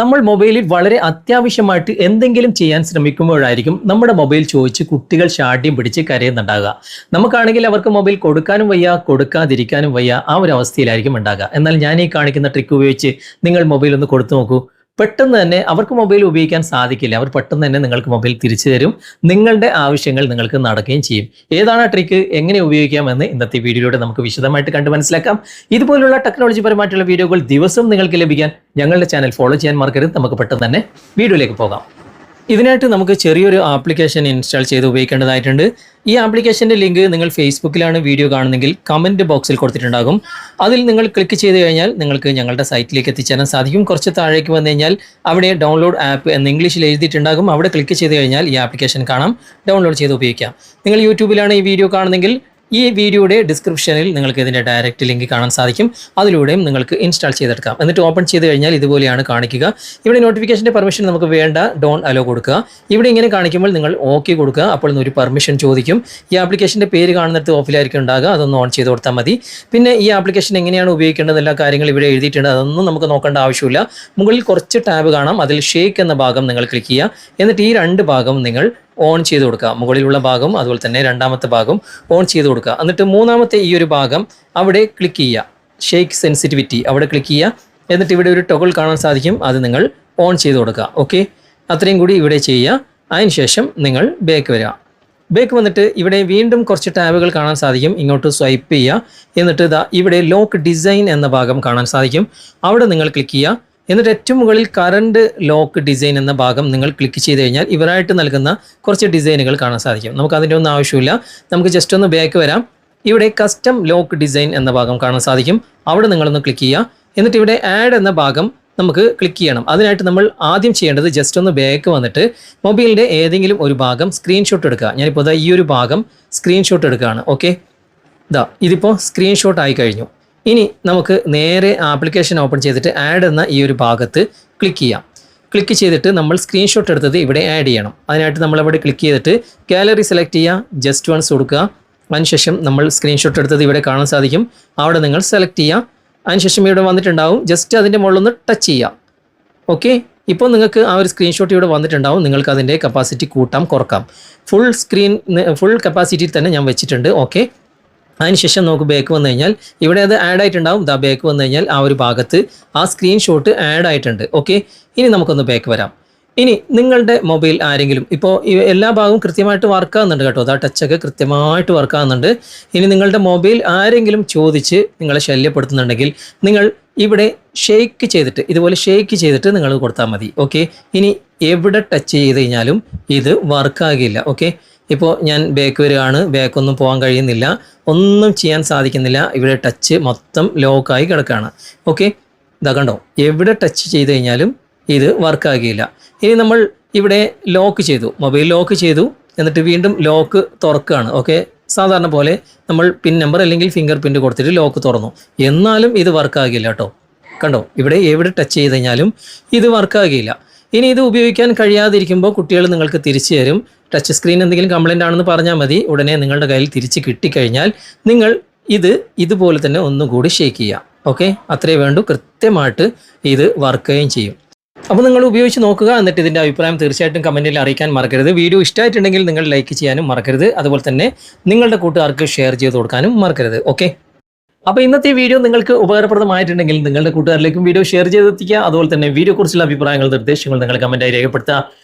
നമ്മൾ മൊബൈലിൽ വളരെ അത്യാവശ്യമായിട്ട് എന്തെങ്കിലും ചെയ്യാൻ ശ്രമിക്കുമ്പോഴായിരിക്കും നമ്മുടെ മൊബൈൽ ചോദിച്ച് കുട്ടികൾ ഷാഠ്യം പിടിച്ച് കരയുന്നുണ്ടാകുക. നമുക്കാണെങ്കിൽ അവർക്ക് മൊബൈൽ കൊടുക്കാനും വയ്യ കൊടുക്കാതിരിക്കാനും വയ്യ ആ ഒരു അവസ്ഥയിലായിരിക്കും ഉണ്ടാകുക. എന്നാൽ ഞാൻ ഈ കാണിക്കുന്ന ട്രിക്ക് ഉപയോഗിച്ച് നിങ്ങൾ മൊബൈൽ ഒന്ന് കൊടുത്തു നോക്കൂ. പെട്ടെന്ന് തന്നെ അവർക്ക് മൊബൈൽ ഉപയോഗിക്കാൻ സാധിക്കില്ല. അവർ പെട്ടെന്ന് തന്നെ നിങ്ങൾക്ക് മൊബൈൽ തിരിച്ചു തരും. നിങ്ങളുടെ ആവശ്യങ്ങൾ നിങ്ങൾക്ക് നടക്കുകയും ചെയ്യും. ഏതാണ് ആ ട്രിക്ക് എങ്ങനെ ഉപയോഗിക്കാമെന്ന് ഇന്നത്തെ വീഡിയോയിലൂടെ നമുക്ക് വിശദമായിട്ട് കണ്ട് മനസ്സിലാക്കാം. ഇതുപോലുള്ള ടെക്നോളജി പരമായിട്ടുള്ള വീഡിയോകൾ ദിവസവും നിങ്ങൾക്ക് ലഭിക്കാൻ ഞങ്ങളുടെ ചാനൽ ഫോളോ ചെയ്യാൻ മറക്കരുത്. നമുക്ക് പെട്ടെന്ന് തന്നെ വീഡിയോയിലേക്ക് പോകാം. ഇതിനായിട്ട് നമുക്ക് ചെറിയൊരു ആപ്ലിക്കേഷൻ ഇൻസ്റ്റാൾ ചെയ്ത് ഉപയോഗിക്കേണ്ടതായിട്ടുണ്ട്. ഈ ആപ്ലിക്കേഷന്റെ ലിങ്ക് നിങ്ങൾ ഫേസ്ബുക്കിലാണ് വീഡിയോ കാണുന്നെങ്കിൽ കമന്റ് ബോക്സിൽ കൊടുത്തിട്ടുണ്ടാകും. അതിൽ നിങ്ങൾ ക്ലിക്ക് ചെയ്ത് കഴിഞ്ഞാൽ നിങ്ങൾക്ക് ഞങ്ങളുടെ സൈറ്റിലേക്ക് എത്തിച്ചേരാൻ സാധിക്കും. കുറച്ച് താഴേക്ക് വന്നു കഴിഞ്ഞാൽ അവിടെ ഡൗൺലോഡ് ആപ്പ് എന്ന് ഇംഗ്ലീഷിൽ എഴുതിയിട്ടുണ്ടാകും. അവിടെ ക്ലിക്ക് ചെയ്ത് കഴിഞ്ഞാൽ ഈ ആപ്ലിക്കേഷൻ കാണാം. ഡൗൺലോഡ് ചെയ്ത് ഉപയോഗിക്കാം. നിങ്ങൾ യൂട്യൂബിലാണ് ഈ വീഡിയോ കാണുന്നെങ്കിൽ ഈ വീഡിയോയുടെ ഡിസ്ക്രിപ്ഷനിൽ നിങ്ങൾക്ക് ഇതിന്റെ ഡയറക്റ്റ് ലിങ്ക് കാണാൻ സാധിക്കും. അതിലൂടെയും നിങ്ങൾക്ക് ഇൻസ്റ്റാൾ ചെയ്തെടുക്കാം. എന്നിട്ട് ഓപ്പൺ ചെയ്ത് കഴിഞ്ഞാൽ ഇതുപോലെയാണ് കാണിക്കുക. ഇവിടെ നോട്ടിഫിക്കേഷന്റെ പെർമിഷൻ നമുക്ക് വേണ്ട. ഡോൺ അലോ കൊടുക്കുക. ഇവിടെ ഇങ്ങനെ കാണിക്കുമ്പോൾ നിങ്ങൾ ഓക്കെ കൊടുക്കുക. അപ്പോൾ ഒരു പെർമിഷൻ ചോദിക്കും. ഈ ആപ്ലിക്കേഷന്റെ പേര് കാണുന്നിടത്ത് ഓഫിലായിരിക്കും ഉണ്ടാകുക. അതൊന്ന് ഓൺ ചെയ്ത് കൊടുത്താൽ മതി. പിന്നെ ഈ ആപ്ലിക്കേഷൻ എങ്ങനെയാണ് ഉപയോഗിക്കേണ്ടത്? എല്ലാ കാര്യങ്ങളും ഇവിടെ എഴുതിയിട്ടുണ്ട്. അതൊന്നും നമുക്ക് നോക്കേണ്ട ആവശ്യമില്ല. മുകളിൽ കുറച്ച് ടാബ് കാണാം. അതിൽ ഷേക്ക് എന്ന ഭാഗം നിങ്ങൾ ക്ലിക്ക് ചെയ്യുക. എന്നിട്ട് ഈ രണ്ട് ഭാഗം നിങ്ങൾ ഓൺ ചെയ്ത് കൊടുക്കുക. മുകളിലുള്ള ഭാഗം അതുപോലെ തന്നെ രണ്ടാമത്തെ ഭാഗം ഓൺ ചെയ്ത് കൊടുക്കുക. എന്നിട്ട് മൂന്നാമത്തെ ഈ ഒരു ഭാഗം അവിടെ ക്ലിക്ക് ചെയ്യുക. ഷേക്ക് സെൻസിറ്റിവിറ്റി അവിടെ ക്ലിക്ക് ചെയ്യുക. എന്നിട്ട് ഇവിടെ ഒരു ടൊഗിൾ കാണാൻ സാധിക്കും. അത് നിങ്ങൾ ഓൺ ചെയ്ത് കൊടുക്കുക. ഓക്കെ അത്രയും കൂടി ഇവിടെ ചെയ്യുക. അതിനുശേഷം നിങ്ങൾ ബേക്ക് വരിക. ബേക്ക് വന്നിട്ട് ഇവിടെ വീണ്ടും കുറച്ച് ടാബുകൾ കാണാൻ സാധിക്കും. ഇങ്ങോട്ട് സ്വൈപ്പ് ചെയ്യുക. എന്നിട്ട് ഇതാ ഇവിടെ ലോക്ക് ഡിസൈൻ എന്ന ഭാഗം കാണാൻ സാധിക്കും. അവിടെ നിങ്ങൾ ക്ലിക്ക് ചെയ്യുക. എന്നിട്ട് ഏറ്റവും മുകളിൽ കറണ്ട് ലോക്ക് ഡിസൈൻ എന്ന ഭാഗം നിങ്ങൾ ക്ലിക്ക് ചെയ്ത് കഴിഞ്ഞാൽ ഇവരായിട്ട് നൽകുന്ന കുറച്ച് ഡിസൈനുകൾ കാണാൻ സാധിക്കും. നമുക്ക് അതിന്റെ ഒന്നും ആവശ്യമില്ല. നമുക്ക് ജസ്റ്റ് ഒന്ന് ബാക്ക് വരാം. ഇവിടെ കസ്റ്റം ലോക്ക് ഡിസൈൻ എന്ന ഭാഗം കാണാൻ സാധിക്കും. അവിടെ നിങ്ങളൊന്ന് ക്ലിക്ക് ചെയ്യുക. എന്നിട്ട് ഇവിടെ ആഡ് എന്ന ഭാഗം നമുക്ക് ക്ലിക്ക് ചെയ്യണം. അതിനായിട്ട് നമ്മൾ ആദ്യം ചെയ്യേണ്ടത് ജസ്റ്റ് ഒന്ന് ബാക്ക് വന്നിട്ട് മൊബൈലിന്റെ ഏതെങ്കിലും ഒരു ഭാഗം സ്ക്രീൻഷോട്ട് എടുക്കുക. ഞാനിപ്പോൾ ഈ ഒരു ഭാഗം സ്ക്രീൻഷോട്ട് എടുക്കുകയാണ്. ഓക്കെ ഇതാ ഇതിപ്പോൾ സ്ക്രീൻഷോട്ട് ആയി കഴിഞ്ഞു. ഇനി നമുക്ക് നേരെ ആപ്ലിക്കേഷൻ ഓപ്പൺ ചെയ്തിട്ട് ആഡ് എന്ന ഈ ഒരു ഭാഗത്ത് ക്ലിക്ക് ചെയ്യാം. ക്ലിക്ക് ചെയ്തിട്ട് നമ്മൾ സ്ക്രീൻഷോട്ട് എടുത്തത് ഇവിടെ ആഡ് ചെയ്യണം. അതിനായിട്ട് നമ്മളവിടെ ക്ലിക്ക് ചെയ്തിട്ട് ഗാലറി സെലക്ട് ചെയ്യുക ജസ്റ്റ് വൺസ് കൊടുക്കുക. അതിനുശേഷം നമ്മൾ സ്ക്രീൻഷോട്ട് എടുത്തത് ഇവിടെ കാണാൻ സാധിക്കും. അവിടെ നിങ്ങൾ സെലക്ട് ചെയ്യുക അതിനുശേഷം ഇവിടെ വന്നിട്ടുണ്ടാവും. ജസ്റ്റ് അതിന്റെ മുകളിലൊന്ന് ടച്ച് ചെയ്യുക ഓക്കെ ഇപ്പോൾ നിങ്ങൾക്ക് ആ ഒരു സ്ക്രീൻഷോട്ട് ഇവിടെ വന്നിട്ടുണ്ടാവും. നിങ്ങൾക്ക് അതിന്റെ കപ്പാസിറ്റി കൂട്ടാം കുറക്കാം. ഫുൾ സ്ക്രീൻ ഫുൾ കപ്പാസിറ്റിയിൽ തന്നെ ഞാൻ വെച്ചിട്ടുണ്ട്. ഓക്കെ അതിനുശേഷം നമുക്ക് ബാക്ക് വന്നു കഴിഞ്ഞാൽ ഇവിടെ അത് ആഡ് ആയിട്ടുണ്ടാവും. ദാ ബാക്ക് വന്നു കഴിഞ്ഞാൽ ആ ഒരു ഭാഗത്ത് ആ സ്ക്രീൻഷോട്ട് ആഡ് ആയിട്ടുണ്ട്. ഓക്കെ ഇനി നമുക്കൊന്ന് ബാക്ക് വരാം. ഇനി നിങ്ങളുടെ മൊബൈൽ ആരെങ്കിലും ഇപ്പോൾ എല്ലാ ഭാഗവും കൃത്യമായിട്ട് വർക്ക് ആകുന്നുണ്ട് കേട്ടോ. അതാ ടച്ചൊക്കെ കൃത്യമായിട്ട് വർക്ക് ആകുന്നുണ്ട് ഇനി നിങ്ങളുടെ മൊബൈൽ ആരെങ്കിലും ചോദിച്ച് നിങ്ങളെ ശല്യപ്പെടുത്തുന്നുണ്ടെങ്കിൽ നിങ്ങൾ ഇവിടെ ഷെയ്ക്ക് ചെയ്തിട്ട് ഇതുപോലെ ഷെയ്ക്ക് ചെയ്തിട്ട് നിങ്ങൾ കൊടുത്താൽ മതി. ഓക്കെ ഇനി എവിടെ ടച്ച് ചെയ്ത് കഴിഞ്ഞാലും ഇത് വർക്കാകില്ല ഓക്കെ ഇപ്പോൾ ഞാൻ ബാക്ക് വരികയാണ്. ബാക്കൊന്നും പോകാൻ കഴിയുന്നില്ല. ഒന്നും ചെയ്യാൻ സാധിക്കുന്നില്ല. ഇവിടെ ടച്ച് മൊത്തം ലോക്കായി കിടക്കുകയാണ് ഓക്കെ ഇതാ കണ്ടോ? എവിടെ ടച്ച് ചെയ്ത് കഴിഞ്ഞാലും ഇത് വർക്കാകില്ല ഇനി നമ്മൾ ഇവിടെ ലോക്ക് ചെയ്തു. മൊബൈൽ ലോക്ക് ചെയ്തു. എന്നിട്ട് വീണ്ടും ലോക്ക് തുറക്കുകയാണ്. ഓക്കെ സാധാരണ പോലെ നമ്മൾ പിൻ നമ്പർ അല്ലെങ്കിൽ ഫിംഗർ പ്രിന്റ് കൊടുത്തിട്ട് ലോക്ക് തുറന്നു. എന്നാലും ഇത് വർക്കാകില്ല കേട്ടോ. കണ്ടോ? ഇവിടെ എവിടെ ടച്ച് ചെയ്ത് കഴിഞ്ഞാലും ഇത് വർക്കാകില്ല ഇനി ഇത് ഉപയോഗിക്കാൻ കഴിയാതിരിക്കുമ്പോൾ കുട്ടികൾ നിങ്ങൾക്ക് തിരിച്ചു തരും. ടച്ച് സ്ക്രീൻ എന്തെങ്കിലും കംപ്ലൈന്റ് ആണെന്ന് പറഞ്ഞാൽ മതി. ഉടനെ നിങ്ങളുടെ കയ്യിൽ തിരിച്ച് കിട്ടിക്കഴിഞ്ഞാൽ നിങ്ങൾ ഇത് ഇതുപോലെ തന്നെ ഒന്നുകൂടി ഷേക്ക് ചെയ്യുക ഓക്കെ അത്രേ വേണ്ടൂ. കൃത്യമായിട്ട് ഇത് വർക്ക് ചെയ്യുകയും ചെയ്യും. അപ്പോൾ നിങ്ങൾ ഉപയോഗിച്ച് നോക്കുക. എന്നിട്ട് ഇതിന്റെ അഭിപ്രായം തീർച്ചയായിട്ടും കമന്റിൽ അറിയിക്കാൻ മറക്കരുത്. വീഡിയോ ഇഷ്ടമായിട്ടുണ്ടെങ്കിൽ നിങ്ങൾ ലൈക്ക് ചെയ്യാനും മറക്കരുത്. അതുപോലെ തന്നെ നിങ്ങളുടെ കൂട്ടുകാർക്ക് ഷെയർ ചെയ്ത് കൊടുക്കാനും മറക്കരുത്. ഓക്കെ അപ്പോൾ ഇന്നത്തെ വീഡിയോ നിങ്ങൾക്ക് ഉപകാരപ്രദമായിട്ടുണ്ടെങ്കിൽ നിങ്ങളുടെ കൂട്ടുകാരിലേക്കും വീഡിയോ ഷെയർ ചെയ്തെത്തിക്കുക. അതുപോലെ തന്നെ വീഡിയോ കുറിച്ചുള്ള അഭിപ്രായങ്ങൾ നിർദ്ദേശങ്ങൾ നിങ്ങൾ കമന്റായി രേഖപ്പെടുത്തുക.